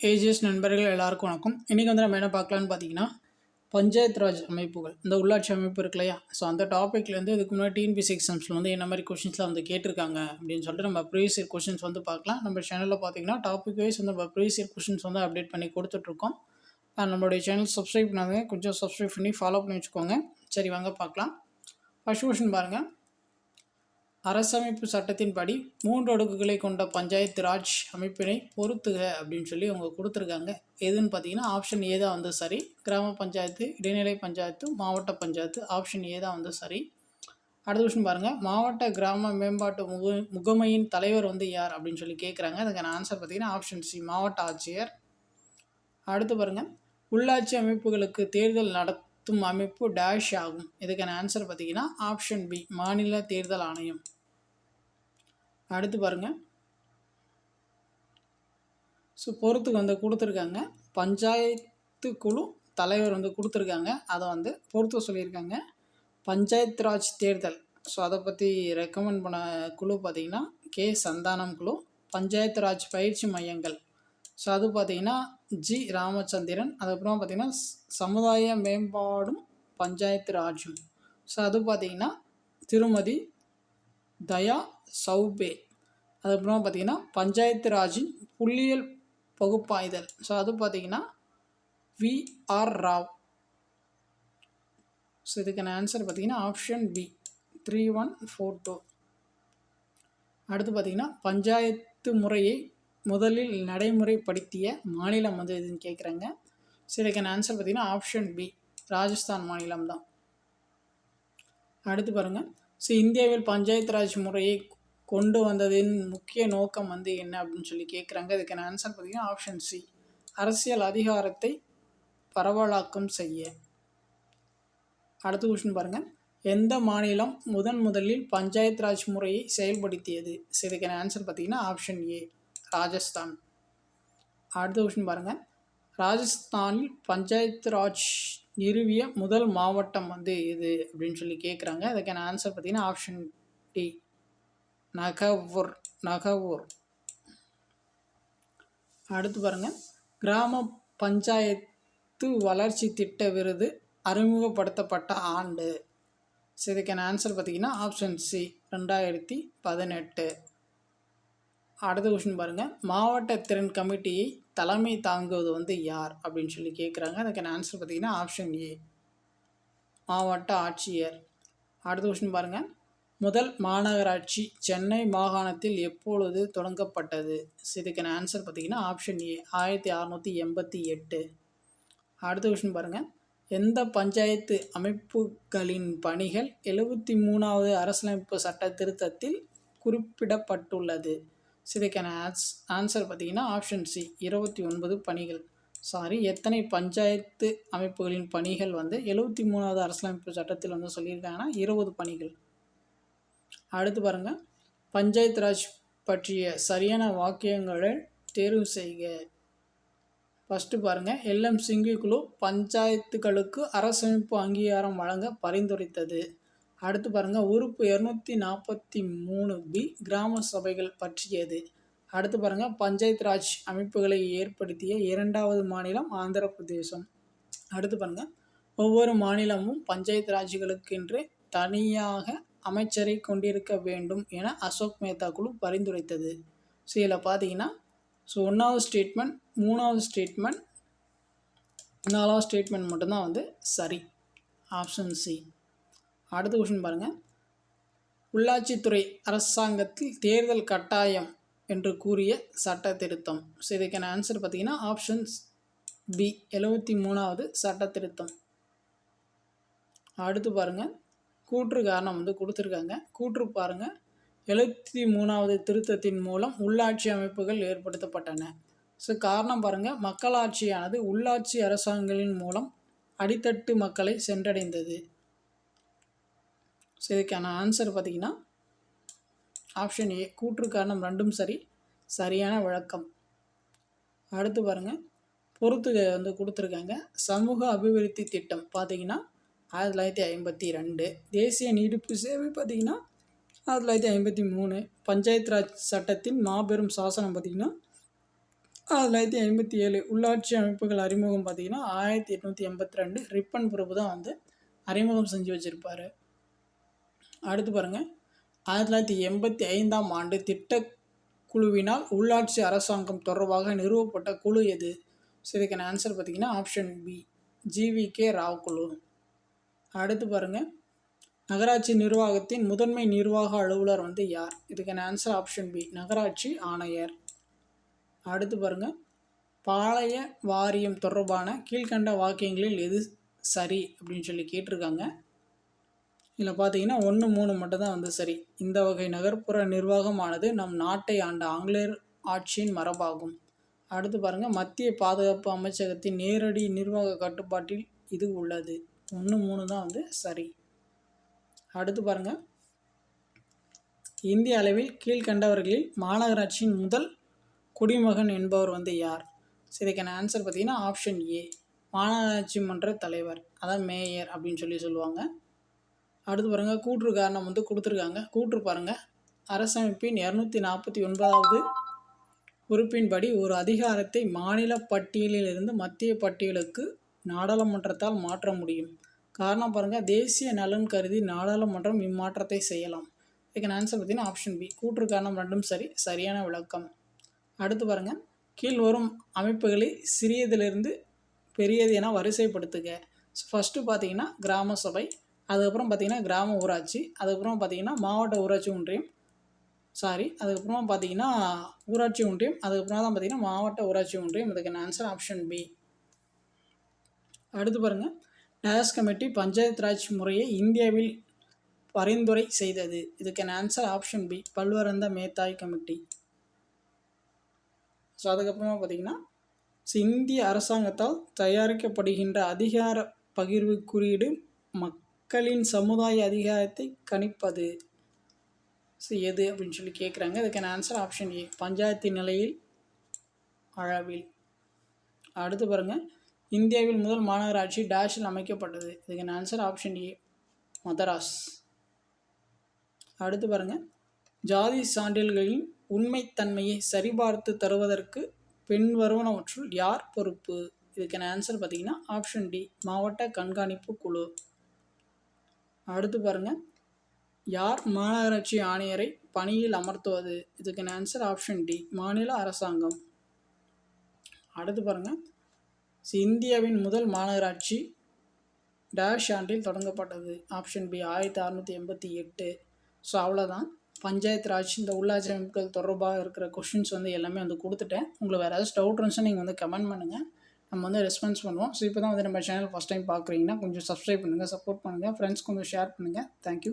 AGS நண்பர்கள் எல்லாருக்கும் வணக்கம். இன்றைக்கி வந்து நம்ம என்ன பார்க்கலான்னு பார்த்தீங்கன்னா பஞ்சாயத்து ராஜ் அமைப்புகள். இந்த உள்ளாட்சி அமைப்பு இருக்கு இல்லையா? ஸோ அந்த டாப்பிக்லேருந்து இதுக்கு முன்னாடி டிஎன்பிசி எக்ஸாம்ஸில் வந்து என்ன மாதிரி கொஷின்ஸ்லாம் வந்து கேட்டிருக்காங்க அப்படின்னு சொல்லிட்டு நம்ம ப்ரீவியஸ் இயர் கொஷின்ஸ் வந்து பார்க்கலாம். நம்ம சேனலில் பார்த்தீங்கன்னா டாபிக் வைஸ் வந்து நம்ம ப்ரீவியஸ் இயர் கொஷின்ஸ் வந்து அப்டேட் பண்ணி கொடுத்துட்ருக்கோம். நம்மளுடைய சேனல் சப்ஸ்கிரைப் பண்ணாங்க கொஞ்சம் சப்ஸ்கிரைப் பண்ணி ஃபாலோ பண்ணி வச்சுக்கோங்க. சரி வாங்க பார்க்கலாம். ஃபர்ஸ்ட் கொஷின் பாருங்கள் அரசமைப்பு சட்டத்தின்படி மூன்று அடுக்குகளை கொண்ட பஞ்சாயத்து ராஜ் அமைப்பினை பொறுத்துக அப்படின்னு சொல்லி அவங்க கொடுத்துருக்காங்க. எதுன்னு பார்த்தீங்கன்னா ஆப்ஷன் ஏ தான் வந்து சரி. கிராம பஞ்சாயத்து இடைநிலை பஞ்சாயத்து மாவட்ட பஞ்சாயத்து ஆப்ஷன் ஏ தான் வந்து சரி. அடுத்த விஷயம் பாருங்கள் மாவட்ட கிராம மேம்பாட்டு முக முகமையின் தலைவர் வந்து யார் அப்படின்னு சொல்லி கேட்குறாங்க அதுக்கான ஆன்சர் பார்த்தீங்கன்னா ஆப்ஷன் சி மாவட்ட ஆட்சியர். அடுத்து பாருங்கள் உள்ளாட்சி அமைப்புகளுக்கு தேர்தல் நடத்தும் அமைப்பு டேஷ் ஆகும். இதுக்கான ஆன்சர் பார்த்தீங்கன்னா ஆப்ஷன் பி மாநில தேர்தல் ஆணையம். அடுத்து பாருங்கள் ஸோ பொறுத்துக்கு வந்து கொடுத்துருக்காங்க. பஞ்சாயத்து குழு தலைவர் வந்து கொடுத்துருக்காங்க. அதை வந்து பொறுத்து சொல்லியிருக்காங்க. பஞ்சாயத்து ராஜ் தேர்தல். ஸோ அதை பற்றி ரெக்கமெண்ட் பண்ண குழு பார்த்திங்கன்னா கே. சந்தானம் குழு பஞ்சாயத்து ராஜ் பயிற்சி மையங்கள். ஸோ அது பார்த்திங்கன்னா ஜி. ராமச்சந்திரன் அதுக்கப்புறம் பார்த்திங்கன்னா சமுதாய மேம்பாடும் பஞ்சாயத்து ராஜும். ஸோ அது பார்த்திங்கன்னா திருமதி தயா சௌபே. அதுக்கப்புறம் பார்த்தீங்கன்னா பஞ்சாயத்து ராஜின் புள்ளியியல் பகுப்பாய்தல். ஸோ அது பார்த்தீங்கன்னா வி. ஆர். ராவ். ஸோ இதுக்கான ஆன்சர் பார்த்தீங்கன்னா option B three one four two அடுத்து பார்த்தீங்கன்னா பஞ்சாயத்து முறையை முதலில் நடைமுறைப்படுத்திய மாநிலம் வந்து எதுன்னு கேட்குறாங்க. ஸோ இதுக்கான ஆன்சர் பார்த்தீங்கன்னா ஆப்ஷன் பி ராஜஸ்தான் மாநிலம் தான். அடுத்து பாருங்கள் ஸோ இந்தியாவில் பஞ்சாயத்து ராஜ் முறையை கொண்டு வந்ததின் முக்கிய நோக்கம் வந்து என்ன அப்படின்னு சொல்லி கேட்குறாங்க இதுக்கான ஆன்சர் பார்த்தீங்கன்னா ஆப்ஷன் சி அரசியல் அதிகாரத்தை பரவலாக்கம் செய்ய. அடுத்த கொஸ்டின் பாருங்கள் எந்த மாநிலம் முதன் முதலில் பஞ்சாயத்து ராஜ் முறையை செயல்படுத்தியது? ஸோ இதுக்கான ஆன்சர் பார்த்தீங்கன்னா ஆப்ஷன் ஏ ராஜஸ்தான். அடுத்த கொஸ்டின் பாருங்கள் ராஜஸ்தானில் பஞ்சாயத்து ராஜ் நிறுவிய முதல் மாவட்டம் வந்து எது அப்படின்னு சொல்லி கேட்குறாங்க அதுக்கான ஆன்சர் பார்த்தீங்கன்னா ஆப்ஷன் டி நகவூர் நகவூர் அடுத்து பாருங்கள் கிராம பஞ்சாயத்து வளர்ச்சி திட்ட விருது அறிமுகப்படுத்தப்பட்ட ஆண்டு. ஸோ இதுக்கான ஆன்சர் பார்த்திங்கன்னா ஆப்ஷன் சி ரெண்டாயிரத்தி பதினெட்டு. அடுத்த கொஷின் பாருங்கள் மாவட்ட திறன் கமிட்டியை தலைமை தாங்குவது வந்து யார்? அப்படின்னு சொல்லி கேட்குறாங்க அதுக்கான ஆன்சர் பார்த்தீங்கன்னா ஆப்ஷன் ஏ மாவட்ட ஆட்சியர். அடுத்த கொஷின் பாருங்கள் முதல் மாநகராட்சி சென்னை மாகாணத்தில் எப்பொழுது தொடங்கப்பட்டது? So, இதுக்கான ஆன்சர் பார்த்தீங்கன்னா ஆப்ஷன் ஏ ஆயிரத்தி அறநூற்றி எண்பத்தி எட்டு. அடுத்த கொஸ்டின் பாருங்கள் எந்த பஞ்சாயத்து அமைப்புகளின் பணிகள் எழுபத்தி மூணாவது அரசியலமைப்பு சட்ட திருத்தத்தில் குறிப்பிடப்பட்டுள்ளது? So, இதுக்கான ஆன்ஸ் ஆன்சர் பார்த்தீங்கன்னா ஆப்ஷன் சி இருபத்தி ஒன்பது பணிகள். சாரி எத்தனை பஞ்சாயத்து அமைப்புகளின் பணிகள் வந்து எழுபத்தி மூணாவது அரசியலமைப்பு சட்டத்தில் வந்து சொல்லியிருக்காங்கன்னா இருபது பணிகள். அடுத்து பாருங்க. பஞ்சாயத்து ராஜ் பற்றிய சரியான வாக்கியங்களை தேர்வு செய்க. ஃபஸ்ட்டு பாருங்கள் எல்எம் சிங்கி குழு பஞ்சாயத்துகளுக்கு அரசமைப்பு அங்கீகாரம் வழங்க பரிந்துரைத்தது. அடுத்து பாருங்கள் உறுப்பு இரநூத்தி நாற்பத்தி மூணு பி கிராம சபைகள் பற்றியது. அடுத்து பாருங்கள் பஞ்சாயத்து ராஜ் அமைப்புகளை ஏற்படுத்திய இரண்டாவது மாநிலம் ஆந்திர பிரதேசம் அடுத்து பாருங்கள் ஒவ்வொரு மாநிலமும் பஞ்சாயத்து ராஜ்களுக்கென்று தனியாக அமைச்சரை கொண்டிருக்க வேண்டும் என அசோக் மேத்தா குழு பரிந்துரைத்தது. ஸோ இதில் பார்த்தீங்கன்னா ஸோ ஒன்றாவது ஸ்டேட்மெண்ட் மூணாவது ஸ்டேட்மெண்ட் நாலாவது ஸ்டேட்மெண்ட் மட்டும்தான் வந்து சரி. ஆப்ஷன் சி அடுத்த கொஷின் பாருங்கள் உள்ளாட்சித்துறை அரசாங்கத்தில் தேர்தல் கட்டாயம் என்று கூறிய சட்ட திருத்தம். ஸோ இதுக்கான ஆன்சர் பார்த்தீங்கன்னா ஆப்ஷன்ஸ் பி எழுபத்தி மூணாவது சட்ட திருத்தம். அடுத்து பாருங்கள் கூற்று காரணம் வந்து கொடுத்துருக்காங்க. கூற்று பாருங்கள் எழுபத்தி மூணாவது திருத்தத்தின் மூலம் உள்ளாட்சி அமைப்புகள் ஏற்படுத்தப்பட்டன. ஸோ காரணம் பாருங்கள் மக்களாட்சியானது உள்ளாட்சி அரசாங்கங்களின் மூலம் அடித்தட்டு மக்களை சென்றடைந்தது. ஸோ இதுக்கான ஆன்சர் பார்த்திங்கன்னா ஆப்ஷன் ஏ கூற்று காரணம் ரெண்டும் சரி சரியான வழக்கம் அடுத்து பாருங்கள் பொறுத்து வந்து கொடுத்துருக்காங்க. சமூக அபிவிருத்தி திட்டம் பார்த்தீங்கன்னா ஆயிரத்தி தொள்ளாயிரத்தி ஐம்பத்தி ரெண்டு தேசிய நீடிப்பு சேவை பார்த்தீங்கன்னா ஆயிரத்தி தொள்ளாயிரத்தி ஐம்பத்தி மூணு. பஞ்சாயத்து ராஜ் சட்டத்தின் மாபெரும் சாசனம் பார்த்தீங்கன்னா ஆயிரத்தி தொள்ளாயிரத்தி ஐம்பத்தி ஏழு. உள்ளாட்சி அமைப்புகள் அறிமுகம் பார்த்தீங்கன்னா ஆயிரத்தி எட்நூற்றி எண்பத்தி ரெண்டு. ரிப்பன் பிரபு தான் வந்து அறிமுகம் செஞ்சு வச்சுருப்பார். அடுத்து பாருங்கள் ஆயிரத்தி தொள்ளாயிரத்தி எண்பத்தி ஐந்தாம் ஆண்டு திட்டக்குழுவினால் உள்ளாட்சி அரசாங்கம் தொடர்பாக நிறுவப்பட்ட குழு எது? ஸோ இதுக்கான ஆன்சர் பார்த்திங்கன்னா option B G V K Rao குழு. அடுத்து பாருங்கள் நகராட்சி நிர்வாகத்தின் முதன்மை நிர்வாக அலுவலர் வந்து யார்? இதுக்கான ஆன்சர் ஆப்ஷன் பி நகராட்சி ஆணையர். அடுத்து பாருங்கள் பாளைய வாரியம் தொடர்பான கீழ்கண்ட வாக்கியங்களில் எது சரி அப்படின்னு சொல்லி கேட்டிருக்காங்க. இதில் பார்த்தீங்கன்னா ஒன்று மூணு மட்டும் தான் வந்து சரி. இந்த வகை நகர்ப்புற நிர்வாகமானது நம் நாட்டை ஆண்ட ஆங்கிலேயர் ஆட்சியின் மரபாகும். அடுத்து பாருங்கள் மத்திய பாதுகாப்பு அமைச்சகத்தின் நேரடி நிர்வாக கட்டுப்பாட்டில் இது உள்ளது. ஒன்று மூணு தான் வந்து சரி. அடுத்து பாருங்கள் இந்திய அளவில் கீழ்கண்டவர்களில் மாநகராட்சியின் முதல் குடிமகன் என்பவர் வந்து யார்? ஸோ இதுக்கான ஆன்சர் பார்த்தீங்கன்னா ஆப்ஷன் ஏ மாநகராட்சி மன்ற தலைவர். அதான் மேயர் அப்படின்னு சொல்லி சொல்லுவாங்க. அடுத்து பாருங்கள் கூற்று காரணம் வந்து கொடுத்துருக்காங்க. கூற்று பாருங்கள் அரசமைப்பின் இரநூத்தி நாற்பத்தி ஒன்பதாவது உறுப்பின்படி ஒரு அதிகாரத்தை மாநில பட்டியலிலிருந்து மத்திய பட்டியலுக்கு நாடாளுமன்றத்தால் மாற்ற முடியும். காரணம் பாருங்கள் தேசிய நலன் கருதி நாடாளுமன்றம் இம்மாற்றத்தை செய்யலாம். இதுக்கு ஆன்சர் பார்த்தீங்கன்னா ஆப்ஷன் பி கூற்று காரணம் ரெண்டும் சரி சரியான விளக்கம். அடுத்து பாருங்கள் கீழ் வரும் அமைப்புகளை சிறியதிலிருந்து பெரியது என வரிசைப்படுத்துக. ஸோ ஃபஸ்ட்டு பார்த்தீங்கன்னா கிராம சபை அதுக்கப்புறம் பார்த்தீங்கன்னா கிராம ஊராட்சி அதுக்கப்புறம் பார்த்தீங்கன்னா மாவட்ட ஊராட்சி ஒன்றியம் சாரி அதுக்கப்புறமா பார்த்தீங்கன்னா ஊராட்சி ஒன்றியம் அதுக்கப்புறம் தான் பார்த்தீங்கன்னா மாவட்ட ஊராட்சி ஒன்றியம். இதுக்கு ஆன்சர் ஆப்ஷன் பி அடுத்து பாருங்கள் டேஸ் கமிட்டி பஞ்சாயத் ராஜ் முறையை இந்தியாவில் பரிந்துரை செய்தது. இதுக்கான answer option B Balwant Mehta committee. So அதுக்கப்புறமா பார்த்தீங்கன்னா ஸோ இந்திய அரசாங்கத்தால் தயாரிக்கப்படுகின்ற அதிகார பகிர்வு குறியீடு மக்களின் சமுதாய அதிகாரத்தை கணிப்பது. ஸோ எது அப்படின்னு சொல்லி கேட்குறாங்க இதுக்கான ஆன்சர் ஆப்ஷன் ஏ பஞ்சாயத்து நிலையில் அளவில். அடுத்து பாருங்கள் இந்தியாவில் முதல் மாநகராட்சி டேஷில் அமைக்கப்பட்டது. இதுக்கான ஆன்சர் ஆப்ஷன் ஏ மதராஸ். அடுத்து பாருங்கள் ஜாதி சான்றிதழ்களின் உண்மைத்தன்மையை சரிபார்த்து தருவதற்கு பின்வருவனவற்றுள் யார் பொறுப்பு? இதுக்கான ஆன்சர் பார்த்தீங்கன்னா ஆப்ஷன் டி மாவட்ட கண்காணிப்பு குழு. அடுத்து பாருங்கள் யார் மாநகராட்சி ஆணையரை பணியில் அமர்த்துவது? இதுக்கான ஆன்சர் ஆப்ஷன் டி மாநில அரசாங்கம். அடுத்து பாருங்கள் இந்தியாவின் முதல் மாநகராட்சி டேஷ் ஆண்டில் தொடங்கப்பட்டது. ஆப்ஷன் பி ஆயிரத்தி அறநூற்றி எண்பத்தி எட்டு. ஸோ அவ்வளோதான் பஞ்சாயத்து ராஜ் இந்த உள்ளாட்சி அமைப்புகள் தொடர்பாக இருக்கிற கொஷின்ஸ் வந்து எல்லாமே வந்து கொடுத்துட்டேன். உங்களுக்கு வேறு ஏதாச்சும் டவுட் இருந்துச்சுன்னா நீங்கள் வந்து கமெண்ட் பண்ணுங்கள் நம்ம வந்து ரெஸ்பான்ஸ் பண்ணுவோம். ஸோ இப்போ தான் வந்து நம்ம சேனல் ஃபஸ்ட் டைம் பார்க்குறீங்கன்னா கொஞ்சம் சப்ஸ்கிரைப் பண்ணுங்கள் சப்போர்ட் பண்ணுங்கள் ஃப்ரெண்ட்ஸ் கொஞ்சம் ஷேர் பண்ணுங்கள் தேங்க்யூ